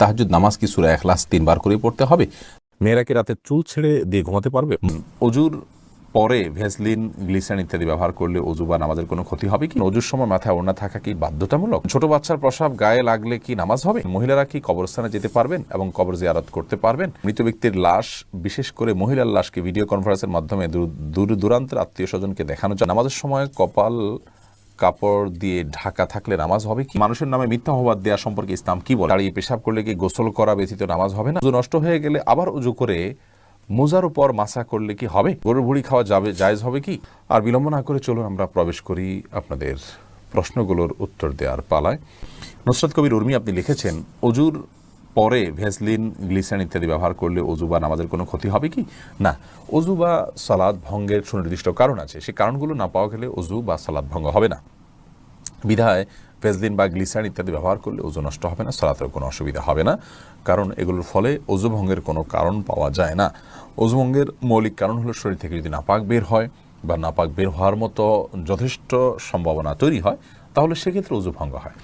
তাহাজুদ নামাজ কি সুরা এখলাস তিনবার করে পড়তে হবে? মেয়েরা কি রাতে চুল ছেড়ে দিয়ে ঘুমাতে পারবে? অজুর পরে ভেসলিন গ্লিসান ইত্যাদি ব্যবহার করলে অজু বা নামাজের কোনো ক্ষতি হবে কি? অজুর সময় মাথায় ওড়না থাকা কি বাধ্যতামূলক? ছোট বাচ্চার প্রসাব গায়ে লাগলে কি নামাজ হবে? মহিলারা কি কবরস্থানে যেতে পারবেন এবং কবর জিয়ারত করতে পারবেন? মৃত ব্যক্তির লাশ বিশেষ করে মহিলার লাশকে ভিডিও কনফারেন্সের মাধ্যমে দূর দূর দূরান্তের আত্মীয় স্বজনকে দেখানো যায়। নামাজের সময় কপাল কাপড় দিয়ে ঢাকা থাকলে নামাজ হবে কি? মানুষের নামে মিথ্যা অপবাদ দেওয়া সম্পর্কে ইসলাম কি বলে? দাঁড়িয়ে পেশাব করলে কি গোসল করা ব্যতীত নামাজ হবে না? নষ্ট হয়ে গেলে আবার উজু করে মোজার উপর মাসা করলে কি হবে? গরুর ভুড়ি খাওয়া যাবে, জায়জ হবে কি? আর বিলম্ব না করে চলুন আমরা প্রবেশ করি আপনাদের প্রশ্নগুলোর উত্তর দেওয়ার পালায়। নুসরত কবির উর্মি আপনি লিখেছেন অজুর পরে ভেসলিন, গ্লিসারিন ইত্যাদি ব্যবহার করলে অজু বা নামাজের কোনো ক্ষতি হবে কি? না, অজু বা সালাদ ভঙ্গের সুনির্দিষ্ট কারণ আছে। সেই কারণগুলো না পাওয়া গেলে অজু বা সালাদ ভঙ্গ হবে না। বিধায় ভেসলিন বা গ্লিসান ইত্যাদি ব্যবহার করলে ওজু নষ্ট হবে না সালাতের কোনো অসুবিধা হবে না। কারণ এগুলোর ফলে অজু ভঙ্গের কোনো কারণ পাওয়া যায় না। অজু ভঙ্গের মৌলিক কারণ হলো শরীর থেকে যদি নাপাক বের হয় বা নাপাক বের হওয়ার মতো যথেষ্ট সম্ভাবনা তৈরি হয়, তাহলে সেক্ষেত্রে অজু ভঙ্গ হয়।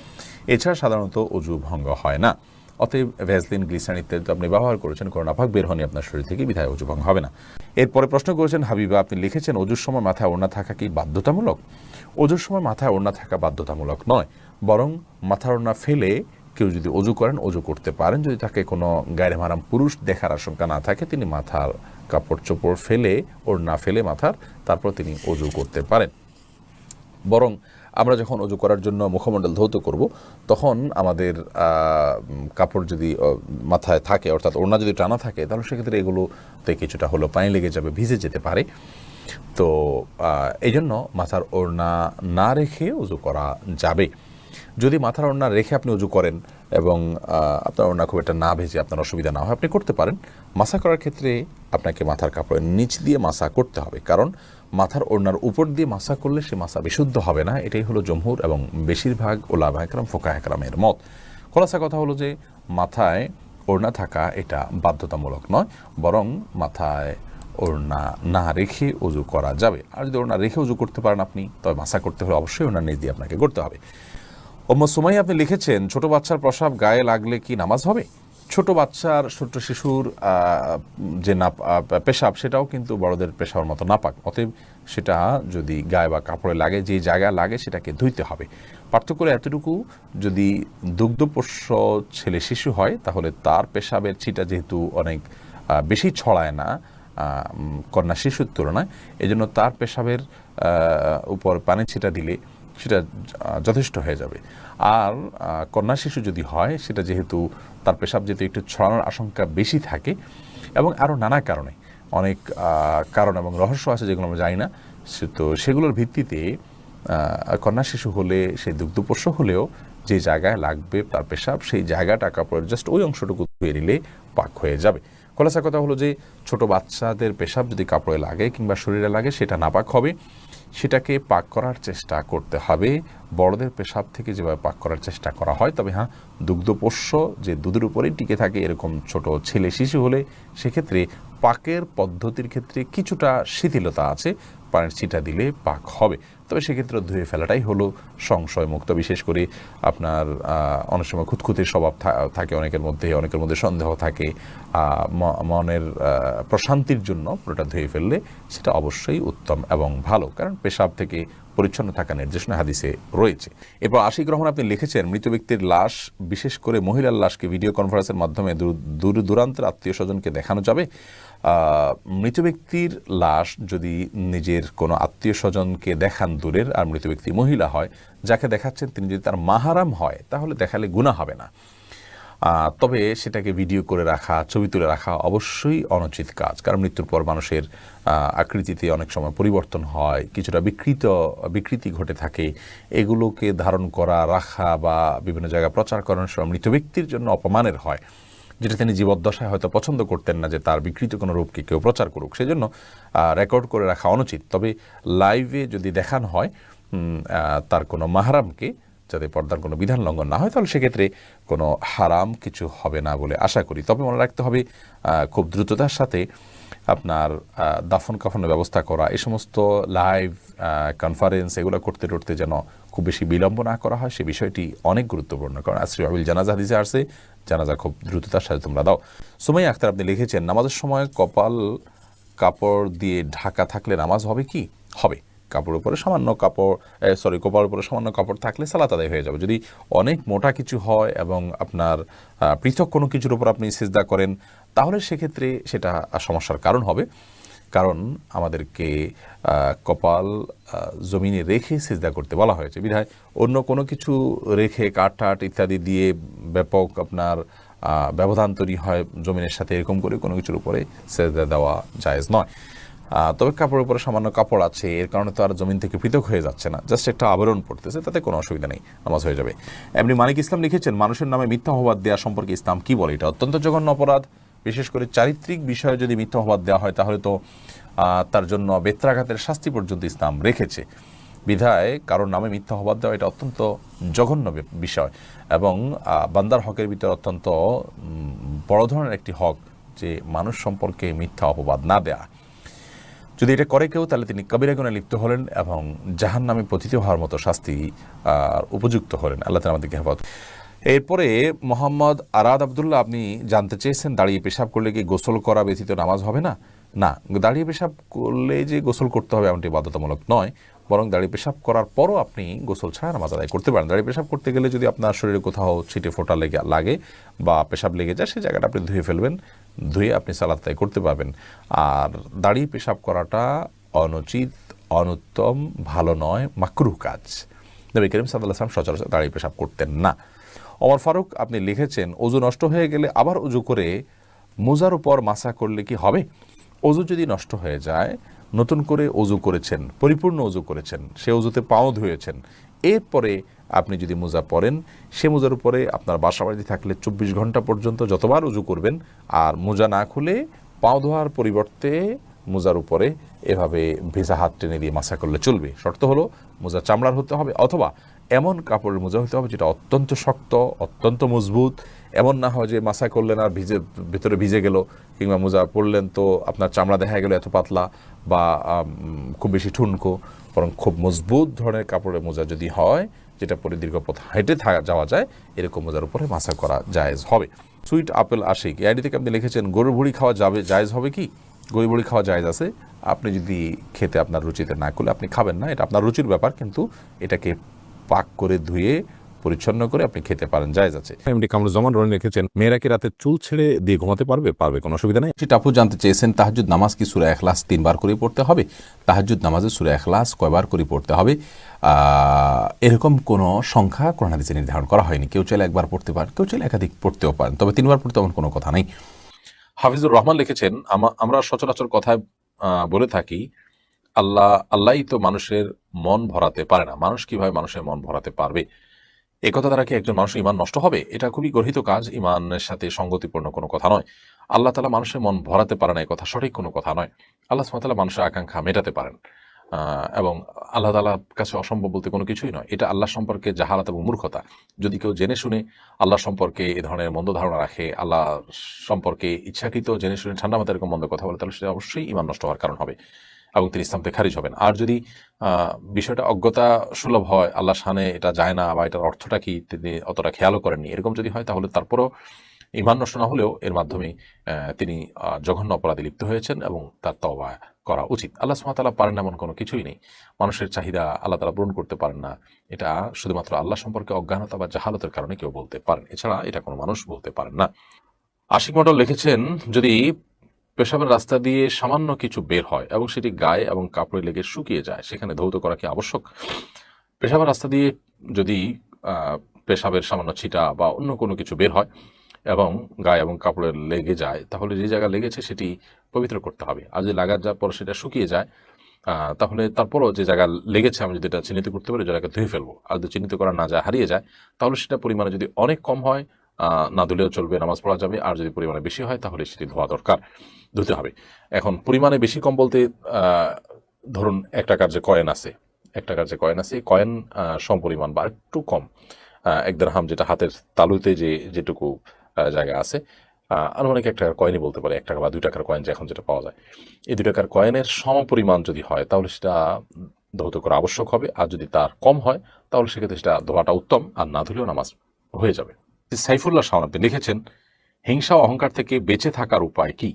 এছাড়া সাধারণত অজু ভঙ্গ হয় না। অতএব ভ্যাসলিন, গ্লিসারিন ইত্যাদি তো আপনি ব্যবহার করেছেন, কোনো নাপাক বের হয়নি আপনার শরীর থেকে বিধায় ওজু ভঙ্গ হবে না। এরপরে প্রশ্ন করেছেন, হাবিবা, আপনি লিখেছেন অজুর সময় মাথায় ওড়না থাকা কি বাধ্যতামূলক? অজুর সময় মাথায় ওড়না থাকা বাধ্যতামূলক নয়, বরং মাথার ওড়না ফেলে কেউ যদি অজু করেন অজু করতে পারেন। যদি তাকে কোনো গায়ে মারাম পুরুষ দেখার আশঙ্কা না থাকে, তিনি মাথার কাপড় চোপড় ফেলে, ওড়না ফেলে মাথার, তারপর তিনি অজু করতে পারেন। বরং আমরা যখন অজু করার জন্য মুখমণ্ডল ধৌত করব, তখন আমাদের কাপড় যদি মাথায় থাকে, অর্থাৎ ওড়না যদি টানা থাকে, তাহলে সেক্ষেত্রে এগুলোতে কিছুটা হলো পানি লেগে যাবে, ভিজে যেতে পারে। তো এই জন্য মাথার ওড়না না রেখে উজু করা যাবে। যদি মাথার ওড়না রেখে আপনি উজু করেন এবং আপনার ওড়না খুব একটা না ভেজে আপনার অসুবিধা না হয়, আপনি করতে পারেন। মাসা করার ক্ষেত্রে আপনাকে মাথার কাপড়ের নিচ দিয়ে মাসা করতে হবে। কারণ মাথার ওড়নার উপর দিয়ে মাসা করলে সে মাসা বিশুদ্ধ হবে না। এটাই হলো জমহুর এবং বেশিরভাগ ওলাভা একরাম ফোকা একরামের মত। খোলাসা কথা হলো যে, মাথায় ওড়না থাকা এটা বাধ্যতামূলক নয়, বরং মাথায় ওড়না না রেখে উজু করা যাবে। আর যদি ওড়না রেখে উজু করতে পারেন আপনি, তবে মাসা করতে হলে অবশ্যই ওড়না নিচ দিয়ে আপনাকে করতে হবে। ওম্ম সুমাই আপনি লিখেছেন, ছোট বাচ্চার প্রসাব গায়ে লাগলে কি নামাজ হবে? ছোট বাচ্চার ছোট্ট শিশুর যে না পেশাব, সেটাও কিন্তু বড়দের পেশাবার মতো নাপাক। অতএব সেটা যদি গায়ে বা কাপড়ে লাগে, যে জায়গায় লাগে সেটাকে ধুইতে হবে। পার্থক্য এতটুকু, যদি দুগ্ধপোষ্য ছেলে শিশু হয়, তাহলে তার পেশাবের ছিটা যেহেতু অনেক বেশি ছড়ায় না কন্যা শিশুর তুলনায়, এজন্য তার পেশাবের উপর পানি ছিটা দিলে সেটা যথেষ্ট হয়ে যাবে। আর কন্যা শিশু যদি হয়, সেটা যেহেতু তার পেশাব যেহেতু একটু ছড়ানোর আশঙ্কা বেশি থাকে এবং আরও নানা কারণে, অনেক কারণ এবং রহস্য আছে যেগুলো আমরা জানি না, সে- তো সেগুলোর ভিত্তিতে কন্যা শিশু হলে সেই দুগ্ধপোষ্য হলেও যে জায়গায় লাগবে তার পেশাব, সেই জায়গাটা কাপড়ের জাস্ট ওই অংশটুকু ধুয়ে নিলে পাক হয়ে যাবে। খোলাসা কথা হলো যে, ছোট বাচ্চাদের পেশাব যদি কাপড়ে লাগে কিংবা শরীরে লাগে, সেটা নাপাক হবে। সেটাকে পাক করার চেষ্টা করতে হবে। বড়দের পেশাব থেকে যেভাবে পাক করার চেষ্টা করা হয়, তবে হ্যাঁ দুগ্ধপোষ্য যে দুধের উপরেই টিকে থাকে এরকম ছোট ছেলে শিশু হলে সেক্ষেত্রে পাকের পদ্ধতির ক্ষেত্রে কিছুটা শিথিলতা আছে। পানির ছিটা দিলে পাক হবে। তবে সেক্ষেত্রে ধুয়ে ফেলাটাই হলো সংশয় মুক্ত বিশেষ করে আপনার অনেক সময় খুঁতখুঁতির স্বভাব থাকে অনেকের মধ্যে অনেকের মধ্যে সন্দেহ থাকে। মনের প্রশান্তির জন্য পুরোটা ধুয়ে ফেললে সেটা অবশ্যই উত্তম এবং ভালো। কারণ পেশাব থেকে পরিচ্ছন্ন থাকা নির্দেশনা হাদিসে রয়েছে। এরপর আশিক রহমান আপনি লিখেছেন, মৃত ব্যক্তির লাশ, বিশেষ করে মহিলার লাশকে ভিডিও কনফারেন্সের মাধ্যমে দূর দূর দূরান্তের আত্মীয় স্বজনকে দেখানো যাবে। মৃত ব্যক্তির লাশ যদি নিজের কোনো আত্মীয় স্বজনকে দেখান দূরের আর মৃত ব্যক্তি মহিলা হয়, যাকে দেখাচ্ছেন তিনি যদি তার মাহারাম হয়, তাহলে দেখালে গুণা হবে না। তবে সেটাকে ভিডিও করে রাখা, ছবি তুলে রাখা অবশ্যই অনুচিত কাজ, কারণ মৃত্যুর পর মানুষের আকৃতিতে অনেক সময় পরিবর্তন হয়, কিছুটা বিকৃত, বিকৃতি ঘটে থাকে। এগুলোকে ধারণ করা, রাখা বা বিভিন্ন জায়গায় প্রচার করানোর সময় মৃত ব্যক্তির জন্য অপমানের হয়। যেটা তিনি জীবদ্দশায় হয়তো পছন্দ করতেন না যে তার বিকৃত কোনো রূপকে কেউ প্রচার করুক সেই জন্য রেকর্ড করে রাখা অনুচিত। তবে লাইভে যদি দেখানো হয় তার কোনো মাহারামকে যাতে পর্দার কোনো বিধান লঙ্ঘন না হয়, তাহলে সেক্ষেত্রে কোনো হারাম কিছু হবে না বলে আশা করি। তবে মনে রাখতে হবে খুব দ্রুততার সাথে আপনার দাফন কাফনের ব্যবস্থা করা, এই সমস্ত লাইভ কনফারেন্স এগুলো করতে করতে যেন খুব বেশি বিলম্ব না করা হয়, সে বিষয়টি অনেক গুরুত্বপূর্ণ। কারণ আশ্রী আবিল জানাজা হাদিসে আসছে জানাজা খুব দ্রুততার সাথে তোমরা দাও। সুমাই আখতার আপনি লিখেছেন, নামাজের সময় কপাল কাপড় দিয়ে ঢাকা থাকলে নামাজ হবে কি? হবে। কাপড়ের উপরে সামান্য কাপড় সরি কপালের উপরে সামান্য কাপড় থাকলে সালাত আদায় হয়ে যাবে। যদি অনেক মোটা কিছু হয় এবং আপনার পৃথক কোনো কিছুর উপর আপনি সিজদা করেন, তাহলে সেক্ষেত্রে সেটা সমস্যার কারণ হবে। কারণ আমাদেরকে কপাল জমিনে রেখে সিজদা করতে বলা হয়েছে। বিধায় অন্য কোনো কিছু রেখে কাঠ ইত্যাদি দিয়ে ব্যাপক আপনার ব্যবধান তৈরি হয় জমিনের সাথে, এরকম করে কোনো কিছুর উপরে সেজদা দেওয়া জায়েজ নয়। তবে কাপড়ের উপরে সামান্য কাপড় আছে, এর কারণে তো আর জমিন থেকে পৃথক হয়ে যাচ্ছে না। জাস্ট একটা আবরণ পড়তেছে, তাতে কোনো অসুবিধা নেই, নামাজ হয়ে যাবে। এমনি মানিক ইসলাম লিখেছেন, মানুষের নামে মিথ্যা অপবাদ দেওয়া সম্পর্কে ইসলাম কি বলে? এটা অত্যন্ত জঘন্য অপরাধ। বিশেষ করে চারিত্রিক বিষয়ে যদি মিথ্যা অপবাদ দেওয়া হয়, তাহলে তো তার জন্য বেত্রাঘাতের শাস্তি পর্যন্ত ইসলাম রেখেছে। বিধায় কারোর নামে মিথ্যা অপবাদ দেওয়া এটা অত্যন্ত জঘন্য বিষয়। এবং বান্দার হকের ভিতরে অত্যন্ত বড় ধরনের একটি হক যে মানুষ সম্পর্কে মিথ্যা অপবাদ না দেয়া। যদি এটা করে কেউ, তাহলে তিনি কবিরা গুণে লিপ্ত হলেন এবং জাহান নামে পতিত হওয়ার মতো শাস্তি উপযুক্ত হলেন। আল্লাহ আমাদেরকে হেফাজত এরপরে মোহাম্মদ আরাদ আবদুল্লাহ, আপনি জানতে চেয়েছেন, দাঁড়িয়ে পেশাব করলে কি গোসল করা ব্যতীত নামাজ হবে না? না, দাঁড়িয়ে পেশাব করলে যে গোসল করতে হবে এমনটি বাধ্যতামূলক নয়, বরং দাঁড়িয়ে পেশাব করার পরও আপনি গোসল ছাড়া নামাজ আদায় করতে পারেন। দাঁড়িয়ে পেশাব করতে গেলে যদি আপনার শরীরে কোথাও ছিটে ফোটা লেগে, লাগে বা পেশাব লেগে যায় সেই জায়গাটা আপনি ধুয়ে ফেলবেন, ধুয়ে আপনি সালাদ আদায় করতে পারবেন। আর দাঁড়িয়ে পেশাব করাটা অনুচিত, অনুত্তম, ভালো নয়, মাকরুহ কাজ। নবী করিম সাল্লাহ আসলাম সচরাচর দাঁড়িয়ে পেশাব করতেন না। ওমর ফারুক, আপনি লিখেছেন অজু নষ্ট হয়ে গেলে আবার অজু করে মোজার উপর মাসা করলে কি হবে? অজু যদি নষ্ট হয়ে যায়, নতুন করে অজু করেছেন, পরিপূর্ণ অজু করেছেন, সে অজুতে পাও ধুয়েছেন, এরপরে আপনি যদি মোজা পরেন, সে মোজার উপরে আপনার বাসা বাড়িতে থাকলে চব্বিশ ঘণ্টা পর্যন্ত যতবার উজু করবেন, আর মোজা না খুলে পাও ধোয়ার পরিবর্তে মোজার উপরে এভাবে ভেজা হাত টেনে দিয়ে মাসা করলে চলবে। শর্ত হলো, মোজা চামড়ার হতে হবে, অথবা এমন কাপড়ের মোজা হতে হবে যেটা অত্যন্ত শক্ত, অত্যন্ত মজবুত এমন না হয় যে মাসা করলেন আর ভিজে, ভেতরে ভিজে গেল কিংবা মোজা পরলেন তো আপনার চামড়া দেখা গেল এত পাতলা বা খুব বেশি ঠুনকো, বরং খুব মজবুত ধরনের কাপড়ের মোজা যদি হয়, যেটা পরে দীর্ঘ পথ হেঁটে যাওয়া যায়, এরকম মোজার উপরে মাসা করা জায়েজ হবে। সুইট আপেল আশিক, এই আইডি থেকে আপনি লিখেছেন, গরুর ভুড়ি খাওয়া যাবে, জায়েজ হবে কি? গরুর ভুড়ি খাওয়া জায়েজ আছে, আপনি যদি খেতে আপনার রুচিতে না করলে আপনি খাবেন না। এটা আপনার রুচির ব্যাপার, কিন্তু এটাকে পাক করে ধুয়ে পরিচ্ছন্ন করে আপনি খেতে পারেন জায়েজ আছে। এমডি কামরুজ্জামান রনি রেখেছেন মেয়েরা কি রাতে চুল ছেড়ে দিয়ে ঘুমাতে পারবে? পারবে কোনো অসুবিধা নেই। টাপু জানতে চেয়েছেন তাহাজুদ নামাজ কি সুরা এখলাস তিনবার করে পড়তে হবে? তাহাজুদ নামাজে সুরা এখলাস কয়বার করে পড়তে হবে? আহ, এরকম কোনো সংখ্যা কোরআন হাদিসে নির্ধারণ করা হয়নি। কেউ চাইলে একবার পড়তে পারেন কেউ চাইলে একাধিক পড়তেও পারেন। তবে তিনবার পড়তে এমন কোনো কথা নেই। হাফিজুর রহমান লিখেছেন আমরা সচরাচর কথায় আহ, বলে থাকি আল্লাহ আল্লাহই তো মানুষের মন ভরাতে পারে না। মানুষ কীভাবে মানুষের মন ভরাতে পারবে? এই কথা দ্বারা কি একজন মানুষের ইমান নষ্ট হবে? এটা খুবই গর্হিত কাজ ইমানের সাথে সঙ্গতিপূর্ণ কোনো কথা নয়। আল্লাহ তালা মানুষের মন ভরাতে পারে না কথা সঠিক কোনো কথা নয়। আল্লাহ সুমাতালা মানুষের আকাঙ্ক্ষা মেটাতে পারেন। এবং আল্লাহ তালার কাছে অসম্ভব বলতে কোনো কিছুই নয়। এটা আল্লাহ সম্পর্কে জাহালাত এবং মূর্খতা। যদি কেউ জেনে শুনে আল্লাহ সম্পর্কে এ ধরনের মন্দ ধারণা রাখে, আল্লাহ সম্পর্কে ইচ্ছাকৃত জেনে শুনে ঠান্ডা মাথায় এরকম মন্দ কথা বলে, তাহলে সেটা অবশ্যই ইমান নষ্ট হওয়ার কারণ হবে। এবং তিনি ইসলাম থেকে খারিজ হবেন। আর যদি বিষয়টা অজ্ঞতা সুলভ হয় আল্লাহ শানে এটা যায় না বা এটার অর্থটা কি তিনি অতটা খেয়ালও করেননি, এরকম যদি হয় তাহলে তারপরও ইমান নষ্ট না হলেও এর মাধ্যমে তিনি জঘন্য অপরাধে লিপ্ত হয়েছেন এবং তার তওবা করা উচিত। আল্লাহ সুমাতালা পারেন এমন কোনো কিছুই নেই। মানুষের চাহিদা আল্লাহ তালা পূরণ করতে পারেন না। এটা শুধুমাত্র আল্লাহ সম্পর্কে অজ্ঞানতা বা জাহালতের কারণে কেউ বলতে পারেন এছাড়া এটা কোনো মানুষ বলতে পারেন না। আশিক মন্ডল লিখেছেন, যদি পেশাবের রাস্তা দিয়ে সামান্য কিছু বের হয় এবং সেটি গায়ে এবং কাপড়ে লেগে শুকিয়ে যায়। সেখানে ধৌত করা কি আবশ্যক? পেশাবের রাস্তা দিয়ে যদি পেশাবের সামান্য ছিটা বা অন্য কোনো কিছু বের হয় এবং গায়ে এবং কাপড়ে লেগে যায়, তাহলে যে জায়গা লেগেছে সেটি পবিত্র করতে হবে। আর যদি লাগার যাওয়ার পর সেটা শুকিয়ে যায় তাহলে তারপরও যে জায়গা লেগেছে আমি যদি এটা চিহ্নিত করতে পারি জায়গাকে ধুয়ে ফেলব, আর যদি চিহ্নিত করা না যায়, হারিয়ে যায়, তাহলে সেটা পরিমাণে যদি অনেক কম হয় না ধুলেও চলবে, নামাজ পড়া যাবে। আর যদি পরিমাণে বেশি হয়, তাহলে সেটি ধোয়া দরকার। ধুতে হবে। এখন পরিমাণে বেশি কম বলতে ধরুন এক টাকার যে কয়েন আছে। এক টাকার যে কয়েন আছে। কয়েন সমপরিমাণ বা একটু কম। এক দেড়হাম যেটা হাতের তালুতে যে, যেটুকু জায়গা আছে আনুমানিক এক টাকার কয়েনই বলতে পারে। এক টাকা বা দুই টাকার কয়েন যে এখন যেটা পাওয়া যায়। এই দুই টাকার কয়েনের সমপরিমাণ যদি হয়, তাহলে সেটা ধৌত করা আবশ্যক হবে। আর যদি তার কম হয়, তাহলে সেক্ষেত্রে সেটা ধোয়াটা উত্তম। আর না ধুলেও নামাজ হয়ে যাবে। সাইফুল্লাহ আপনি লিখেছেন, হিংসা অহংকার থেকে বেঁচে থাকার উপায় কি?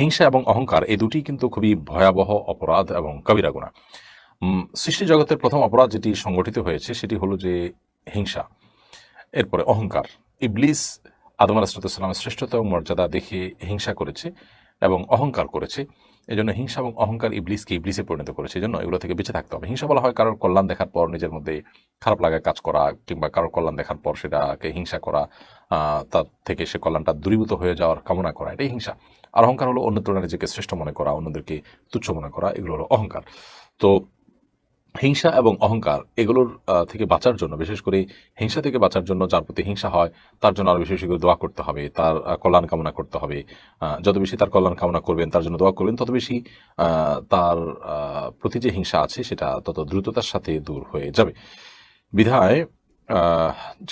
হিংসা এবং অহংকার এই দুটি কিন্তু খুবই ভয়াবহ অপরাধ এবং কবিরা গুণা। সৃষ্টি জগতের প্রথম অপরাধ যেটি সংগঠিত হয়েছে সেটি হলো যে হিংসা, এরপরে অহংকার। ইবলিস আদম আলাহিসামের শ্রেষ্ঠতা এবং মর্যাদা দেখে হিংসা করেছে এবং অহংকার করেছে। এই জন্য হিংসা এবং অহংকার ইবলিসকে ইবলিসে পরিণত করেছে। এই জন্য এগুলো থেকে বেঁচে থাকতে হবে। হিংসা বলা হয় কারোর কল্যাণ দেখার পর নিজের মধ্যে খারাপ লাগে কাজ করা কিংবা কারোর কল্যাণ দেখার পর সেটাকে হিংসা করা তার থেকে সে কল্যাণটা দূরীভূত হয়ে যাওয়ার কামনা করা, এটাই হিংসা। আর অহংকার হলো অন্য তুলনায় নিজেকে শ্রেষ্ঠ মনে করা, অন্যদেরকে তুচ্ছ মনে করা, এগুলো হলো অহংকার। তো হিংসা এবং অহংকার এগুলোর থেকে বাঁচার জন্য, বিশেষ করে হিংসা থেকে বাঁচার জন্য যার প্রতি হিংসা হয়, তার জন্য আরও বেশি বেশি করে দোয়া করতে হবে, তার কল্যাণ কামনা করতে হবে। যত বেশি তার কল্যাণ কামনা করবেন, তার জন্য দোয়া করবেন, তত বেশি তার প্রতি যে হিংসা আছে, সেটা তত দ্রুততার সাথে দূর হয়ে যাবে। বিধায়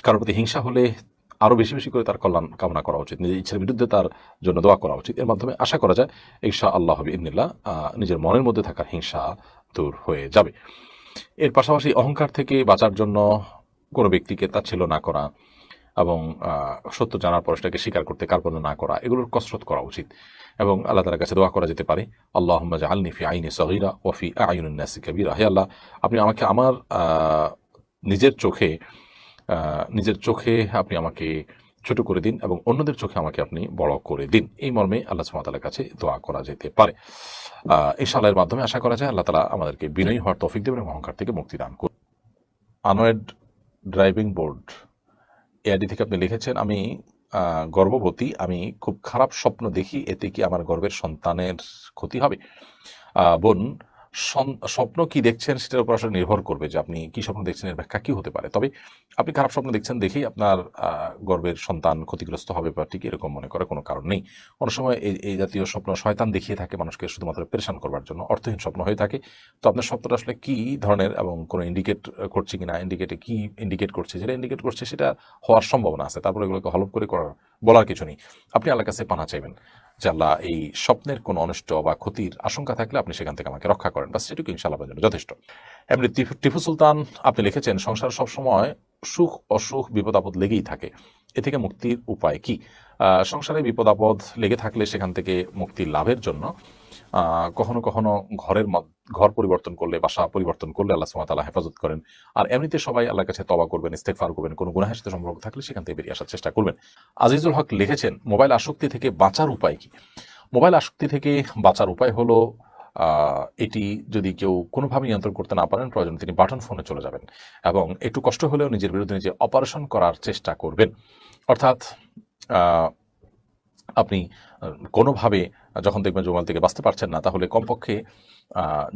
কারোর প্রতি হিংসা হলে আরও বেশি বেশি করে তার কল্যাণ কামনা করা উচিত, নিজের ইচ্ছার বিরুদ্ধে তার জন্য দোয়া করা উচিত। এর মাধ্যমে আশা করা যায় ঈশা আল্লাহ হবে ইবনিল্লাহ নিজের মনের মধ্যে থাকা হিংসা দূর হয়ে যাবে। এর পাশাপাশি অহংকার থেকে বাঁচার জন্য কোনো ব্যক্তিকে তাচ্ছিল্য না করা এবং সত্য জানার পর সেটাকে স্বীকার করতে কার্পণ্য না করা, এগুলোর কসরত করা উচিত এবং আল্লাহ তালার কাছে দোয়া করা যেতে পারে আল্লাহ আলনি ফি আইনি সহিরা ওফি আইনুন্নাসি কবিরা। হে আল্লাহ, আপনি আমাকে আমার নিজের চোখে নিজের চোখে আপনি আমাকে ছোট করে দিন এবং অন্যদের চোখে আমাকে আপনি বড় করে দিন। এই মর্মে আল্লাহ সুমাতালার কাছে দোয়া করা যেতে পারে। এই সালের মাধ্যমে আশা করা যায় আল্লাহ তালা আমাদেরকে বিনয়ী হওয়ার তৌফিক দেবেন এবং অহংকার থেকে মুক্তি দান করুন। আনোয়েড ড্রাইভিং বোর্ড, এআইডি থেকে আপনি লিখেছেন, আমি গর্ভবতী, আমি খুব খারাপ স্বপ্ন দেখি, এতে কি আমার গর্বের সন্তানের ক্ষতি হবে? বোন স্বপ্ন কি দেখছেন সেটার উপর আসলে নির্ভর করবে যে আপনি কি স্বপ্ন দেখছেন, এর ব্যাখ্যা কি হতে পারে। তবে আপনি খারাপ স্বপ্ন দেখছেন দেখেই আপনার গর্বের সন্তান ক্ষতিগ্রস্ত হবে বা ঠিক এরকম মনে করার কোনো কারণ নেই। অনেক সময় এই এই জাতীয় স্বপ্ন শয়তান দেখিয়ে থাকে মানুষকে শুধুমাত্র পেরেশান করবার জন্য, অর্থহীন স্বপ্ন হয়ে থাকে। তো আপনার স্বপ্নটা আসলে কি ধরনের এবং কোনো ইন্ডিকেট করছে কিনা ইন্ডিকেটে কি ইন্ডিকেট করছে, যেটা ইন্ডিকেট করছে সেটা হওয়ার সম্ভাবনা আছে। তারপরে এগুলোকে হলপ করে করার বলার কিছু নেই। আপনি আল্লাহর কাছে পানা চাইবেন। যে আল্লাহ এই স্বপ্নের কোনো অনিষ্ট বা ক্ষতির আশঙ্কা থাকলে আপনি সেখান থেকে আমাকে রক্ষা করেন। বা সেটুকু ইনশাল্লাহ জন্য যথেষ্ট। এমনি টিফু টিপু সুলতান, আপনি লিখেছেন, সংসার সবসময় সুখ, অসুখ, বিপদ, আপদ লেগেই থাকে। এ থেকে মুক্তির উপায় কি? সংসারে বিপদ, আপদ লেগে থাকলে সেখান থেকে মুক্তি লাভের জন্য কখনো কখনো ঘরের ঘর পরিবর্তন করলে, বাসা পরিবর্তন করলে আল্লাহ সুমাতাল্লাহ হেফাজত করেন। আর এমনিতে সবাই আল্লাহর কাছে তবা করবেন ইস্তেকফার করবেন, কোনো গুনাহের সাথে সম্পর্ক থাকলে সেখান থেকে বেরিয়ে আসার চেষ্টা করবেন। আজিজুল হক লিখেছেন, মোবাইল আসক্তি থেকে বাঁচার উপায় কি? মোবাইল আসক্তি থেকে বাঁচার উপায় হলো এটি যদি কেউ কোনোভাবে নিয়ন্ত্রণ করতে না পারেন, প্রয়োজন তিনি বাটন ফোনে চলে যাবেন এবং একটু কষ্ট হলেও নিজের বিরুদ্ধে নিজে অপারেশন করার চেষ্টা করবেন। অর্থাৎ আপনি কোনোভাবে যখন দেখবেন মোবাইল থেকে বাঁচতে পারছেন না, তাহলে কমপক্ষে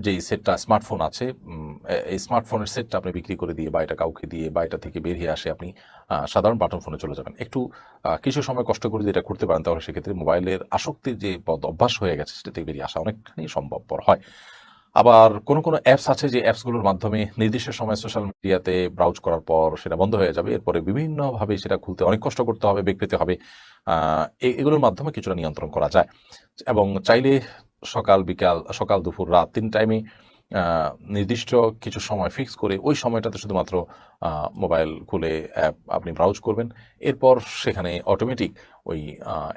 যেই সেটটা স্মার্টফোন আছে এই স্মার্টফোনের সেটটা আপনি বিক্রি করে দিয়ে বা এটা কাউকে দিয়ে বা এটা থেকে বেরিয়ে আসে আপনি সাধারণ বাটন ফোনে চলে যাবেন। একটু কিছু সময় কষ্ট করে যদি এটা করতে পারেন, তাহলে সেক্ষেত্রে মোবাইলের আসক্তির যে পদ অভ্যাস হয়ে গেছে, সেটা থেকে বেরিয়ে আসা অনেকখানি সম্ভবপর হয়। আবার কোনো কোনো অ্যাপস আছে যে অ্যাপসগুলোর মাধ্যমে নির্দিষ্ট সময় সোশ্যাল মিডিয়াতে ব্রাউজ করার পর সেটা বন্ধ হয়ে যাবে। এরপরে বিভিন্নভাবে সেটা খুলতে অনেক কষ্ট করতে হবে বেগ পেতে হবে এগুলোর মাধ্যমে কিছুটা নিয়ন্ত্রণ করা যায়। এবং চাইলে সকাল, বিকাল, সকাল, দুপুর, রাত তিন টাইমে নির্দিষ্ট কিছু সময় ফিক্স করে ওই সময়টাতে শুধুমাত্র মোবাইল খুলে অ্যাপ আপনি ব্রাউজ করবেন। এরপর সেখানে অটোমেটিক ওই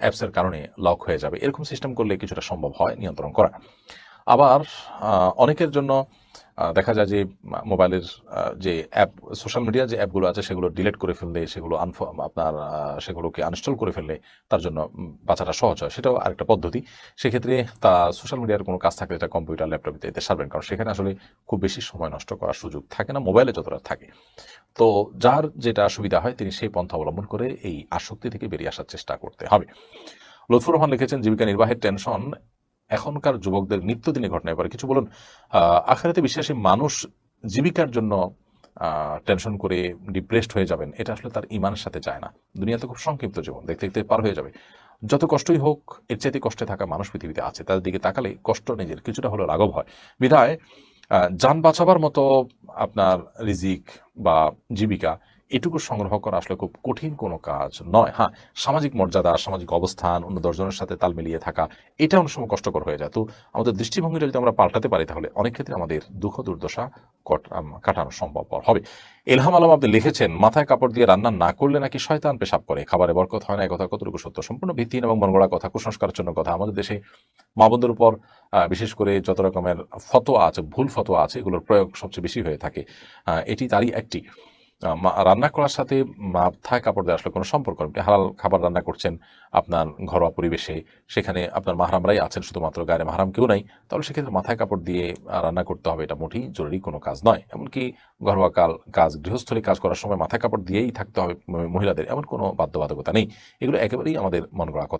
অ্যাপসের কারণে লক হয়ে যাবে। এরকম সিস্টেম করলে কিছুটা সম্ভব হয় নিয়ন্ত্রণ করা। আবার অনেকের জন্য দেখা যায় যে মোবাইলের যে অ্যাপ, সোশ্যাল মিডিয়া যে অ্যাপগুলো আছে, সেগুলো ডিলিট করে ফেললে, সেগুলো আনফ, আপনার সেগুলোকে আনস্টল করে ফেললে, তার জন্য বাঁচাটা সহজ হয়। সেটাও আরেকটা পদ্ধতি। সেক্ষেত্রে তা সোশ্যাল মিডিয়ার কোনো কাজ থাকলে এটা কম্পিউটার, ল্যাপটপ ইত্যাদিতে সারবেন। কারণ সেখানে আসলে খুব বেশি সময় নষ্ট করার সুযোগ থাকে না, মোবাইলে যতটা থাকে। তো যার যেটা সুবিধা হয়, তিনি সেই পন্থা অবলম্বন করে এই আসক্তি থেকে বেরিয়ে আসার চেষ্টা করতে হবে। লুৎফুর রহমান লিখেছেন, জীবিকা নির্বাহের টেনশন এখনকার যুবকদের নিত্যদিনের ঘটনা এবারে কিছু বলুন। আখেরাতে বিশ্বাসী মানুষ জীবিকার জন্য টেনশন করে ডিপ্রেসড হয়ে যাবেন, এটা আসলে তার ইমানের সাথে যায় না। দুনিয়াতে খুব সংক্ষিপ্ত জীবন, দেখতে দেখতে পার হয়ে যাবে। যত কষ্টই হোক, এর চাইতে কষ্টে থাকা মানুষ পৃথিবীতে আছে, তাদের দিকে তাকালে কষ্ট নিজের, কিছুটা হলো লাঘব হয়। বিধায় যান বাঁচাবার মতো আপনার রিজিক বা জীবিকা এটুকু সংগ্রহ করা আসলে খুব কঠিন কোনো কাজ নয়। হ্যাঁ সামাজিক মর্যাদা, সামাজিক অবস্থান, অন্য দশজনের সাথে তাল মিলিয়ে থাকা, এটা অনেক সময় কষ্টকর হয়ে যায়। তো আমাদের দৃষ্টিভঙ্গিটা যদি আমরা পাল্টাতে পারি তাহলে অনেক ক্ষেত্রে আমাদের দুঃখ, দুর্দশা কট- কাটানো সম্ভবপর হবে। এলহাম আলম আপনি লিখেছেন, মাথায় কাপড় দিয়ে রান্না না করলে নাকি শয়তান পেশাব করে। খাবারে বরকত হয় না কথা কতটুকু সত্য? সম্পূর্ণ ভিত্তিহীন এবং মনগড়া কথা কুসংস্কারের জন্য কথা। আমাদের দেশে মা বোনদের উপর বিশেষ করে যত রকমের ফতোয়া আছে, ভুল ফতোয়া আছে, এগুলোর প্রয়োগ সবচেয়ে বেশি হয়ে থাকে। এটি তারই একটি। রান্না করার সাথে মাথায় কাপড় দেওয়া আসলে কোনো সম্পর্ক আপনি হালাল খাবার রান্না করছেন আপনার ঘরোয়া পরিবেশে, সেখানে আপনার মাহারামরাই আছেন, শুধুমাত্র গায়ে মাহারাম কেউ নাই। তাহলে সেক্ষেত্রে মাথায় কাপড় দিয়ে রান্না করতে হবে এটা মোটেই জরুরি কোনো কাজ নয়। এমনকি ঘরোয়া কাল, কাজ, গৃহস্থলী কাজ করার সময় মাথায় কাপড় দিয়েই থাকতে হবে মহিলাদের, এমন কোনো বাধ্যবাধকতা নেই। এগুলো একেবারেই আমাদের মন করা